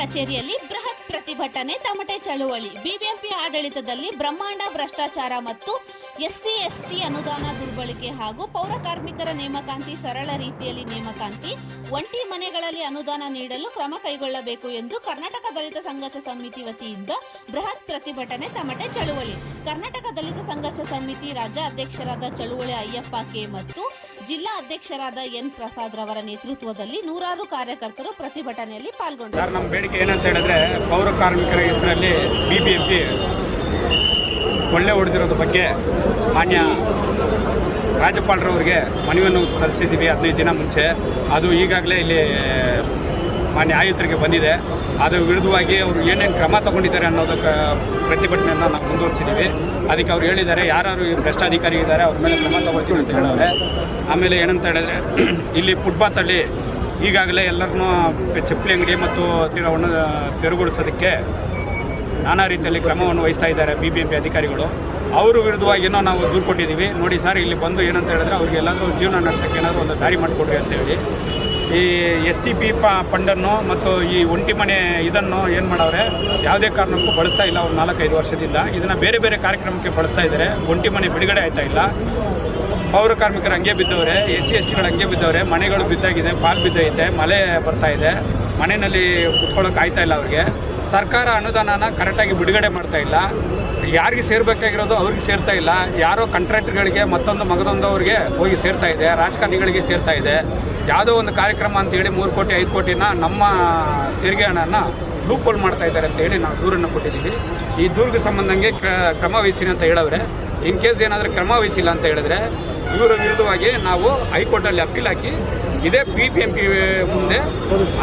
ಪ್ರತಿಭಟನೆಯಲ್ಲಿ ಬೃಹತ್ ಪ್ರತಿಭಟನೆ ತಮಟೆ ಚಳುವಳಿ. ಬಿಬಿಎಂಪಿ ಆಡಳಿತದಲ್ಲಿ ಬ್ರಹ್ಮಾಂಡ ಭ್ರಷ್ಟಾಚಾರ ಮತ್ತು ಎಸ್ಸಿ, ಎಸ್ಟಿ ಅನುದಾನ ದುರ್ಬಳಕೆ ಹಾಗೂ ಪೌರ ಕಾರ್ಮಿಕರ ನೇಮಕಾಂತಿ ಸರಳ ರೀತಿಯಲ್ಲಿ ನೇಮಕಾಂತಿ, ಒಂಟಿ ಮನೆಗಳಲ್ಲಿ ಅನುದಾನ ನೀಡಲು ಕ್ರಮ ಕೈಗೊಳ್ಳಬೇಕು ಎಂದು ಕರ್ನಾಟಕ ದಲಿತ ಸಂಘರ್ಷ ಸಮಿತಿ ವತಿಯಿಂದ ಬೃಹತ್ ಪ್ರತಿಭಟನೆ ತಮಟೆ ಚಳುವಳಿ. ಕರ್ನಾಟಕ ದಲಿತ ಸಂಘರ್ಷ ಸಮಿತಿ ರಾಜ್ಯ ಅಧ್ಯಕ್ಷರಾದ ಚಳುವಳಿ ಅಯ್ಯಪ್ಪ ಕೆ ಮತ್ತು ಜಿಲ್ಲಾ ಅಧ್ಯಕ್ಷರಾದ ಎನ್ ಪ್ರಸಾದ್ ರವರ ನೇತೃತ್ವದಲ್ಲಿ ನೂರಾರು ಕಾರ್ಯಕರ್ತರು ಪ್ರತಿಭಟನೆಯಲ್ಲಿ ಪಾಲ್ಗೊಂಡಿದ್ದಾರೆ. ನಮ್ಮ ಬೇಡಿಕೆ ಏನಂತ ಹೇಳಿದ್ರೆ ಪೌರ ಕಾರ್ಮಿಕರ ಹೆಸರಲ್ಲಿ ಬಿಬಿಎಂಪಿ ಒಳ್ಳೆ ಹೊಡೆದಿರೋದ್ರ ಬಗ್ಗೆ ಮಾನ್ಯ ರಾಜ್ಯಪಾಲರವರಿಗೆ ಮನವಿಯನ್ನು ಸಲ್ಲಿಸಿದ್ದೀವಿ ಹದಿನೈದು ದಿನ ಮುಂಚೆ. ಅದು ಈಗಾಗಲೇ ಇಲ್ಲಿ ಮಾನ್ಯ ಆಯುಕ್ತರಿಗೆ ಬಂದಿದೆ. ಅದು ವಿರುದ್ಧವಾಗಿ ಅವರು ಏನೇನು ಕ್ರಮ ತಗೊಂಡಿದ್ದಾರೆ ಅನ್ನೋದಕ್ಕೆ ಪ್ರತಿಭಟನೆಯನ್ನು ನಾವು ಮುಂದುವರಿಸಿದ್ದೀವಿ ಅದಕ್ಕೆ ಅವ್ರು ಹೇಳಿದ್ದಾರೆ ಯಾರು ಭ್ರಷ್ಟಾಧಿಕಾರಿ ಇದ್ದಾರೆ ಅವ್ರ ಮೇಲೆ ಕ್ರಮ ತಗೊಳ್ತೀವಿ ಅಂತ ಹೇಳಿದ್ರೆ ಆಮೇಲೆ ಏನಂತ ಹೇಳಿದ್ರೆ, ಇಲ್ಲಿ ಫುಟ್ಪಾತಲ್ಲಿ ಈಗಾಗಲೇ ಎಲ್ಲರನ್ನೂ ಚಪ್ಪಲಿ ಅಂಗಡಿ ಮತ್ತು ತೀರವನ್ನು ತೆರವುಗೊಳಿಸೋದಕ್ಕೆ ನಾನಾ ರೀತಿಯಲ್ಲಿ ಕ್ರಮವನ್ನು ವಹಿಸ್ತಾ ಇದ್ದಾರೆ ಬಿ ಬಿ ಎಂ ಪಿ ಅಧಿಕಾರಿಗಳು. ಅವ್ರ ವಿರುದ್ಧವಾಗಿ ಏನೋ ನಾವು ದೂರು ಕೊಟ್ಟಿದ್ದೀವಿ. ನೋಡಿ ಸರ್, ಇಲ್ಲಿ ಬಂದು ಏನಂತ ಹೇಳಿದ್ರೆ ಅವ್ರಿಗೆ ಎಲ್ಲಾದರೂ ಜೀವನ ನಡೆಸೋಕ್ಕೆ ಏನಾದರೂ ಒಂದು ದಾರಿ ಮಾಡಿಕೊಡ್ರಿ ಅಂತೇಳಿ ಈ ಎಸ್ ಟಿ ಪಿ ಪ ಫಂಡನ್ನು ಮತ್ತು ಈ ಒಂಟಿ ಮನೆ ಇದನ್ನು ಏನು ಮಾಡವ್ರೆ, ಯಾವುದೇ ಕಾರಣಕ್ಕೂ ಬಳಸ್ತಾ ಇಲ್ಲ ಅವ್ರು ನಾಲ್ಕೈದು ವರ್ಷದಿಂದ. ಇದನ್ನು ಬೇರೆ ಬೇರೆ ಕಾರ್ಯಕ್ರಮಕ್ಕೆ ಬಳಸ್ತಾ ಇದ್ದಾರೆ. ಒಂಟಿ ಮನೆ ಬಿಡುಗಡೆ ಆಯ್ತಾ ಇಲ್ಲ. ಪೌರ ಕಾರ್ಮಿಕರು ಹಂಗೆ ಬಿದ್ದವ್ರೆ, ಎಸ್ ಸಿ, ಎಸ್ ಟಿಗಳು ಹಂಗೆ ಬಿದ್ದವ್ರೆ, ಮನೆಗಳು ಬಿದ್ದಾಗಿದೆ, ಪಾಲ್ ಬಿದ್ದೈತೆ, ಮಳೆ ಬರ್ತಾ ಇದೆ. ಮನೆಯಲ್ಲಿ ಕುತ್ಕೊಳ್ಳೋಕೆ ಆಯ್ತಾ ಇಲ್ಲ ಅವ್ರಿಗೆ. ಸರ್ಕಾರ ಅನುದಾನನ ಕರೆಕ್ಟಾಗಿ ಬಿಡುಗಡೆ ಮಾಡ್ತಾ ಇಲ್ಲ. ಯಾರಿಗೆ ಸೇರಬೇಕಾಗಿರೋದು ಅವ್ರಿಗೆ ಸೇರ್ತಾ ಇಲ್ಲ. ಯಾರೋ ಕಾಂಟ್ರಾಕ್ಟರ್ಗಳಿಗೆ ಮತ್ತೊಂದು ಮಗದೊಂದವ್ರಿಗೆ ಹೋಗಿ ಸೇರ್ತಾ ಇದೆ, ರಾಜಕಾರಣಿಗಳಿಗೆ ಸೇರ್ತಾ ಇದೆ. ಯಾವುದೋ ಒಂದು ಕಾರ್ಯಕ್ರಮ ಅಂತೇಳಿ ಮೂರು ಕೋಟಿ, ಐದು ಕೋಟಿನ ನಮ್ಮ ತೆರಿಗೆ ಹಣನ ಲೂಪೋಲ್ ಮಾಡ್ತಾ ಇದ್ದಾರೆ ಅಂತ ಹೇಳಿ ನಾವು ದೂರನ್ನು ಕೊಟ್ಟಿದ್ದೀವಿ. ಈ ದೂರಿಗೆ ಸಂಬಂಧಂಗೆ ಕ್ರ- ಕ್ರಮ ವಹಿಸ್ತೀನಿ ಅಂತ ಹೇಳವ್ರೆ. ಇನ್ ಕೇಸ್ ಏನಾದರೂ ಕ್ರಮ ವಹಿಸಿಲ್ಲ ಅಂತ ಹೇಳಿದ್ರೆ ಇವರ ವಿರುದ್ಧವಾಗಿ ನಾವು ಹೈಕೋರ್ಟಲ್ಲಿ ಅಪೀಲ್ ಹಾಕಿ ಇದೇ ಬಿ ಪಿ ಎಂ ಪಿ ಮುಂದೆ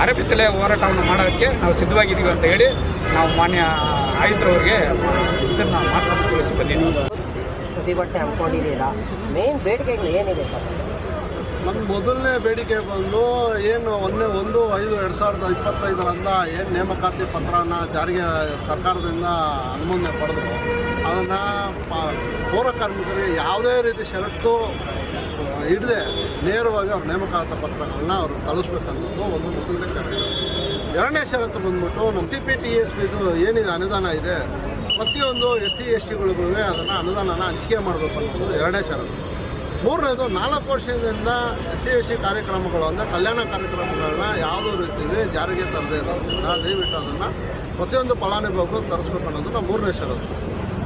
ಅರಬಿತ್ತಲೆ ಹೋರಾಟವನ್ನು ಮಾಡೋದಕ್ಕೆ ನಾವು ಸಿದ್ಧವಾಗಿದ್ದೀವಿ ಅಂತ ಹೇಳಿ ನಾವು ಮಾನ್ಯ ಆಯುಕ್ತರವ್ರಿಗೆ ಇದನ್ನು ಮಾತನಾಡಿ ತಿಳಿಸಿ ಬಂದಿದ್ದೀವಿ ಪ್ರತಿಭಟನೆ ಹಮ್ಮಿಕೊಂಡಿದ್ದೀರಾ ಮೇನ್ ಬೇಡಿಕೆಗಳು ಏನಿದೆ ಸರ್? ನಮ್ಮ ಮೊದಲನೇ ಬೇಡಿಕೆ ಬಂದು ಏನು ಒಂದನೇ ಒಂದು ಐದು ಎರಡು ಸಾವಿರದ ಇಪ್ಪತ್ತೈದರಿಂದ ಏನು ನೇಮಕಾತಿ ಪತ್ರನ ಜಾರಿಗೆ ಸರ್ಕಾರದಿಂದ ಅನುಮೋದನೆ ಪಡೆದು ಅದನ್ನು ಪೌರ ಕಾರ್ಮಿಕರಿಗೆ ಯಾವುದೇ ರೀತಿ ಷರತ್ತು ಹಿಡದೆ ನೇರವಾಗಿ ಅವ್ರ ನೇಮಕಾತ ಪತ್ರಗಳನ್ನ ಅವರು ಕಳಿಸ್ಬೇಕನ್ನೋದು ಒಂದು ಮೊದಲನೇ ಷರತ್ತು ಎರಡನೇ ಷರತ್ತು ಬಂದ್ಬಿಟ್ಟು ನಮ್ಮ ಸಿ ಪಿ ಟಿ ಎಸ್ ಪಿದು ಏನಿದೆ ಅನುದಾನ ಇದೆ, ಪ್ರತಿಯೊಂದು ಎಸ್ ಸಿ ಎಸ್ ಟಿಗಳಿಗೂ ಅದನ್ನು ಅನುದಾನನ ಹಂಚಿಕೆ ಮಾಡಬೇಕು ಅನ್ನೋದು ಎರಡನೇ ಷರತ್ತು. ಮೂರನೇದು ನಾಲ್ಕು ವರ್ಷದಿಂದ ಎಸ್ ಸಿ ಎಸ್ ಸಿ ಕಾರ್ಯಕ್ರಮಗಳು ಅಂದರೆ ಕಲ್ಯಾಣ ಕಾರ್ಯಕ್ರಮಗಳನ್ನ ಯಾವುದೋ ರೀತಿಯಲ್ಲಿ ಜಾರಿಗೆ ತರದೇ ಇರೋದ್ರಿಂದ ದಯವಿಟ್ಟು ಅದನ್ನು ಪ್ರತಿಯೊಂದು ಫಲಾನುಭವಿಗೂ ತರಿಸ್ಬೇಕು ಅನ್ನೋದು ನಮ್ಮ ಮೂರನೇ ಷರತ್ತು.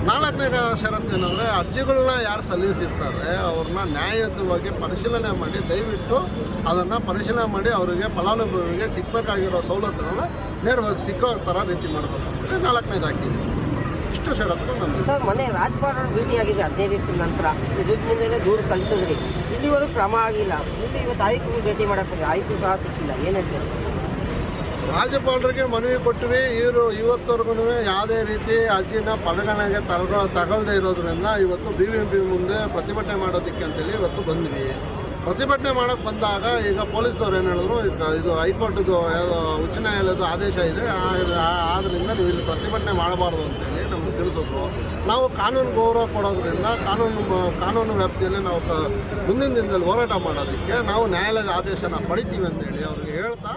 ನಾಲ್ಕನೇ ಷರತ್ತು ಏನಂದರೆ ಅರ್ಜಿಗಳನ್ನ ಯಾರು ಸಲ್ಲಿಸಿರ್ತಾರೆ ಅವ್ರನ್ನ ನ್ಯಾಯಯುತವಾಗಿ ಪರಿಶೀಲನೆ ಮಾಡಿ ದಯವಿಟ್ಟು ಅದನ್ನು ಪರಿಶೀಲನೆ ಮಾಡಿ ಅವರಿಗೆ ಫಲಾನುಭವಿಗೆ ಸಿಗಬೇಕಾಗಿರೋ ಸವಲತ್ತುಗಳನ್ನ ನೇರವಾಗಿ ಸಿಕ್ಕೋ ಥರ ರೀತಿ ಮಾಡಬೇಕು. ನಾಲ್ಕನೇದು ಹಾಕಿದ್ದೀವಿ ನಮ್ಮದು ಸರ್ ಮೊನ್ನೆ ರಾಜ್ಪಾಲರು ಭೇಟಿ ಆಗಿದೆ ಹದಿನೈದು ದಿವಸದ ನಂತರ. ಇದಕ್ಕೆ ಮುಂದೆ ದೂರು ಸಲ್ಲಿಸಿದ್ರಿ. ಇಲ್ಲಿವರೆಗೂ ಕ್ರಮ ಆಗಿಲ್ಲ. ಇಲ್ಲಿ ಇವತ್ತು ಆಯ್ಕೆ ಭೇಟಿ ಮಾಡಕ್ಕೆ ಆಯ್ಕೆ ಸಹ ಸಿಕ್ಕಿಲ್ಲ. ಏನು ಹೇಳ್ತೀರಾ? ರಾಜ್ಯಪಾಲರಿಗೆ ಮನವಿ ಕೊಟ್ಟಿವಿ. ಇವರು ಇವತ್ತವರೆಗೂ ಯಾವುದೇ ರೀತಿ ಅರ್ಜಿನ ಪರಿಗಣನೆಗೆ ತಗೊಳ್ ತಗೊಳ್ಳದೇ ಇರೋದ್ರಿಂದ ಇವತ್ತು ಬಿ ಬಿ ಎಂ ಪಿ ಮುಂದೆ ಪ್ರತಿಭಟನೆ ಮಾಡೋದಕ್ಕೆ ಅಂತೇಳಿ ಇವತ್ತು ಬಂದ್ವಿ. ಪ್ರತಿಭಟನೆ ಮಾಡೋಕ್ಕೆ ಬಂದಾಗ ಈಗ ಪೊಲೀಸ್ನವ್ರು ಏನು ಹೇಳಿದ್ರು ಇದು ಹೈಕೋರ್ಟ್ದು ಯಾವುದೋ ಉಚ್ಚ ನ್ಯಾಯಾಲಯದ ಆದೇಶ ಇದೆ. ಆದ್ದರಿಂದ ನೀವು ಇಲ್ಲಿ ಪ್ರತಿಭಟನೆ ಮಾಡಬಾರ್ದು ಅಂತೇಳಿ ನಮ್ಗೆ ತಿಳಿಸಿದ್ರು ನಾವು ಕಾನೂನು ಗೌರವ ಕೊಡೋದ್ರಿಂದ ಕಾನೂನು ಕಾನೂನು ವ್ಯಾಪ್ತಿಯಲ್ಲಿ ನಾವು ಮುಂದಿನ ದಿನದಲ್ಲಿ ಹೋರಾಟ ಮಾಡೋದಕ್ಕೆ ನಾವು ನ್ಯಾಯಾಲಯದ ಆದೇಶನ ಪಡಿತೀವಿ ಅಂತೇಳಿ ಅವ್ರಿಗೆ ಹೇಳ್ತಾ